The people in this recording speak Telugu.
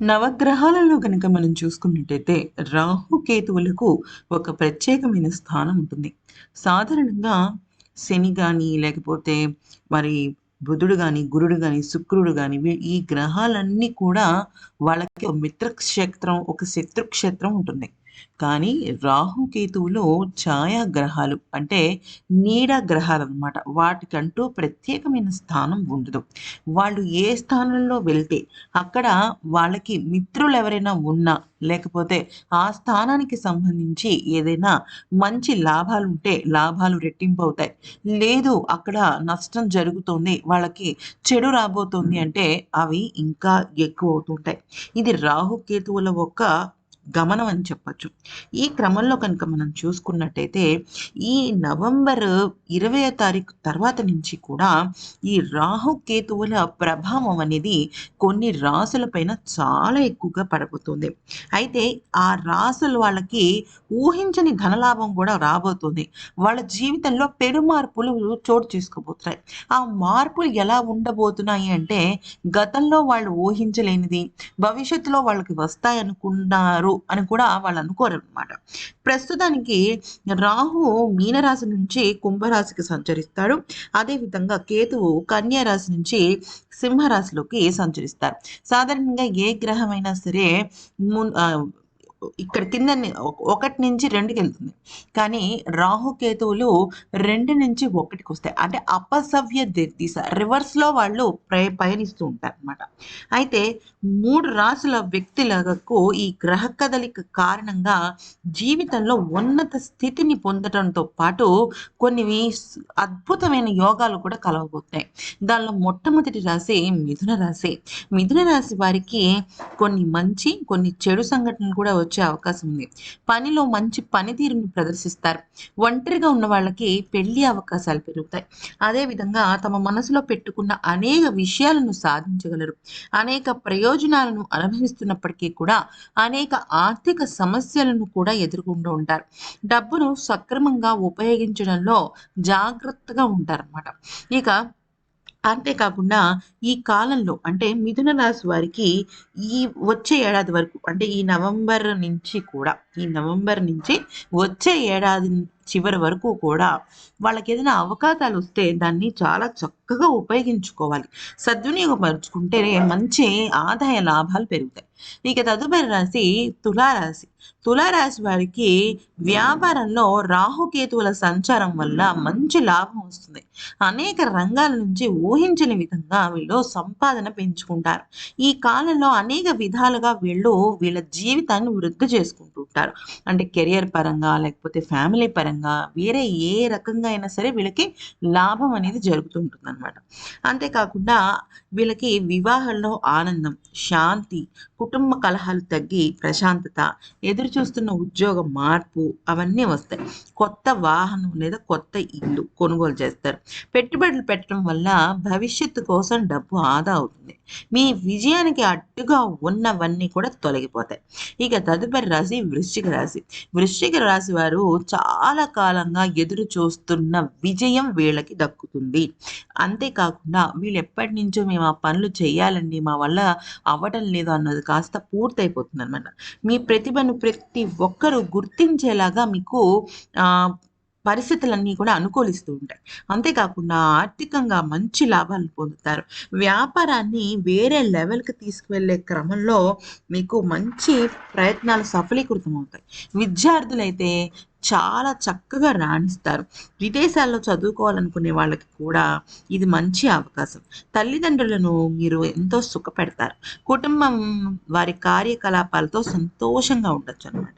నవగ్రహాలలో కనుక మనం చూసుకున్నట్టయితే రాహుకేతువులకు ఒక ప్రత్యేకమైన స్థానం ఉంటుంది. సాధారణంగా శని కానీ లేకపోతే మరి బుధుడు కానీ గురుడు కానీ శుక్రుడు కానీ ఈ గ్రహాలన్నీ కూడా వాళ్ళకి ఒక మిత్రక్షేత్రం ఒక శత్రుక్షేత్రం ఉంటుంది. కానీ రాహుకేతువులో ఛాయాగ్రహాలు అంటే నీడ గ్రహాలు అనమాట వాటికంటూ ప్రత్యేకమైన స్థానం ఉండదు. వాళ్ళు ఏ స్థానంలో వెళ్తే అక్కడ వాళ్ళకి మిత్రులు ఎవరైనా ఉన్నా లేకపోతే ఆ స్థానానికి సంబంధించి ఏదైనా మంచి లాభాలు ఉంటే లాభాలు రెట్టింపు అవుతాయి లేదు అక్కడ నష్టం జరుగుతుంది వాళ్ళకి చెడు రాబోతుంది అంటే అవి ఇంకా ఎక్కువ అవుతుంటాయి ఇది రాహుకేతువుల ఒక గమనం అని చెప్పచ్చు. ఈ క్రమంలో కనుక మనం చూసుకున్నట్టయితే ఈ నవంబర్ ఇరవై తారీఖు తర్వాత నుంచి కూడా ఈ రాహుకేతువుల ప్రభావం అనేది కొన్ని రాసులపైన చాలా ఎక్కువగా పడబోతుంది. అయితే ఆ రాసులు వాళ్ళకి ఊహించని ధనలాభం కూడా రాబోతుంది. వాళ్ళ జీవితంలో పెను మార్పులు చోటు చేసుకోబోతున్నాయి. ఆ మార్పులు ఎలా ఉండబోతున్నాయి అంటే గతంలో వాళ్ళు ఊహించలేనిది భవిష్యత్తులో వాళ్ళకి వస్తాయనుకున్నారు అని కూడా వాళ్ళు అనుకోరు అనమాట ప్రస్తుతానికి రాహు మీనరాశి నుంచి కుంభరాశికి సంచరిస్తాడు. అదేవిధంగా కేతువు కన్యా రాశి నుంచి సింహరాశిలోకి సంచరిస్తారు. సాధారణంగా ఏ గ్రహమైనా సరే ఇక్కడ కింద ఒకటి నుంచి రెండుకి వెళ్తుంది. కానీ రాహుకేతువులు రెండు నుంచి ఒకటికి వస్తాయి. అంటే అపసవ్య దిశ. రివర్స్లో వాళ్ళు ప్రయ పయనిస్తూ ఉంటారు అనమాట అయితే మూడు రాసుల వ్యక్తులకు ఈ గ్రహ కదలిక కారణంగా జీవితంలో ఉన్నత స్థితిని పొందడంతో పాటు కొన్ని అద్భుతమైన యోగాలు కూడా కలవబోతాయి దానిలో మొట్టమొదటి రాశి మిథున రాశి. మిథున రాశి వారికి కొన్ని మంచి కొన్ని చెడు సంఘటనలు కూడా వచ్చే అవకాశం ఉంది. పనిలో మంచి పనితీరును ప్రదర్శిస్తారు. ఒంటరిగా ఉన్న వాళ్ళకి పెళ్ళి అవకాశాలు పెరుగుతాయి. అదేవిధంగా తమ మనసులో పెట్టుకున్న అనేక విషయాలను సాధించగలరు. అనేక ప్రయోజనాలను అనుభవిస్తున్నప్పటికీ కూడా అనేక ఆర్థిక సమస్యలను కూడా ఎదుర్కొంటూ ఉంటారు. డబ్బును సక్రమంగా ఉపయోగించడంలో జాగ్రత్తగా ఉంటారన్నమాట. ఇక అంతేకాకుండా ఈ కాలంలో అంటే మిథున రాశి వారికి ఈ వచ్చే ఏడాది వరకు అంటే ఈ నవంబర్ నుంచి కూడా ఈ నవంబర్ నుంచి వచ్చే ఏడాది చివరి వరకు కూడా వాళ్ళకి ఏదైనా అవకాశాలు వస్తే దాన్ని చాలా చక్కగా ఉపయోగించుకోవాలి. సద్వినియోగపరుచుకుంటేనే మంచి ఆదాయ లాభాలు పెరుగుతాయి. ఇక తదుపరి రాశి తులారాశి. తులారాశి వారికి వ్యాపారంలో రాహుకేతువుల సంచారం వల్ల మంచి లాభం వస్తుంది. అనేక రంగాల నుంచి ఊహించని విధంగా వీళ్ళు సంపాదన పెంచుకుంటారు. ఈ కాలంలో అనేక విధాలుగా వీళ్ళు వీళ్ళ జీవితాన్ని వృద్ధి చేసుకుంటుంటారు. అంటే కెరియర్ పరంగా లేకపోతే ఫ్యామిలీ పరంగా పరంగా వేరే ఏ రకంగా అయినా సరే వీళ్ళకి లాభం అనేది జరుగుతుంటుంది అనమాట అంతేకాకుండా వీళ్ళకి వివాహంలో ఆనందం శాంతి కుటుంబ కలహాలు తగ్గి ప్రశాంతత ఎదురు చూస్తున్న ఉద్యోగ మార్పు అవన్నీ వస్తాయి. కొత్త వాహనం లేదా కొత్త ఇల్లు కొనుగోలు చేస్తారు. పెట్టుబడులు పెట్టడం వల్ల భవిష్యత్తు కోసం డబ్బు ఆదా అవుతుంది. మీ విజయానికి అడ్డుగా ఉన్నవన్నీ కూడా తొలగిపోతాయి. ఇక తదుపరి రాశి వృశ్చిక రాశి. వృశ్చిక రాశి వారు చాలా కాలంగా ఎదురు చూస్తున్న విజయం వీళ్ళకి దక్కుతుంది. అంతేకాకుండా వీళ్ళు ఎప్పటి నుంచో మేము ఆ పనులు చేయాలండి మా వల్ల అవ్వటం లేదు అన్నది కాస్త పూర్తయిపోతుంది అనమాట మీ ప్రతిభను ప్రతి ఒక్కరూ గుర్తించేలాగా మీకు పరిస్థితులన్నీ కూడా అనుకూలిస్తూ ఉంటాయి. అంతేకాకుండా ఆర్థికంగా మంచి లాభాలు పొందుతారు. వ్యాపారాన్ని వేరే లెవెల్కి తీసుకువెళ్ళే క్రమంలో మీకు మంచి ప్రయత్నాలు సఫలీకృతం అవుతాయి విద్యార్థులైతే చాలా చక్కగా రాణిస్తారు. విదేశాల్లో చదువుకోవాలనుకునే వాళ్ళకి కూడా ఇది మంచి అవకాశం. తల్లిదండ్రులను మీరు ఎంతో సుఖపెడతారు. కుటుంబం వారి కార్యకలాపాలతో సంతోషంగా ఉండొచ్చు అనమాట